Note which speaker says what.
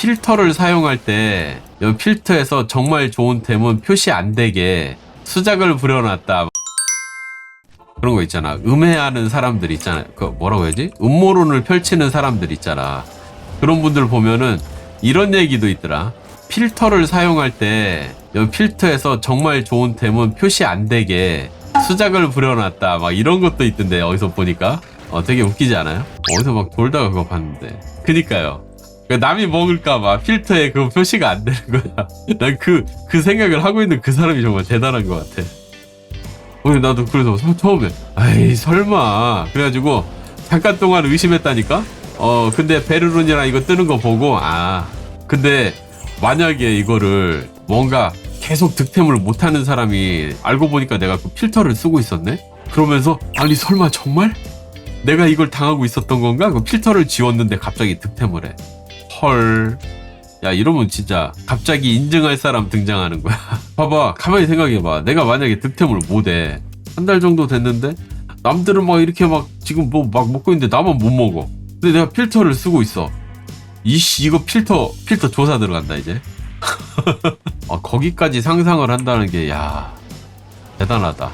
Speaker 1: 필터를 사용할 때이 필터에서 정말 좋은 템은 표시 안 되게 수작을 부려놨다. 그런 거 있잖아. 음해하는 사람들 있잖아. 그 뭐라고 해야지? 음모론을 펼치는 사람들 있잖아. 그런 분들 보면은 이런 얘기도 있더라. 필터를 사용할 때이 필터에서 정말 좋은 템은 표시 안 되게 수작을 부려놨다. 막 이런 것도 있던데 어디서 보니까 어 되게 웃기지 않아요? 어디서 막 돌다가 그거 봤는데. 그니까요. 그 남이 먹을까봐 필터에 그 표시가 안 되는 거야. 난 그 그 생각을 하고 있는 그 사람이 정말 대단한 것 같아. 오늘 나도 그래서 처- 처음에 아이 설마. 그래가지고 잠깐 동안 의심했다니까? 어 근데 베르룬이랑 이거 뜨는 거 보고 아 근데 만약에 이거를 뭔가 계속 득템을 못하는 사람이 알고 보니까 내가 그 필터를 쓰고 있었네? 그러면서 아니 설마 정말? 내가 이걸 당하고 있었던 건가? 그 필터를 지웠는데 갑자기 득템을 해 헐. 야 이러면 진짜 갑자기 인증할 사람 등장하는 거야. 봐봐 가만히 생각해봐. 내가 만약에 득템을 못해. 한 달 정도 됐는데 남들은 막 이렇게 막 지금 뭐 막 먹고 있는데 나만 못 먹어. 근데 내가 필터를 쓰고 있어. 이씨 이거 필터 필터 조사 들어간다 이제. 아, 거기까지 상상을 한다는 게 야 대단하다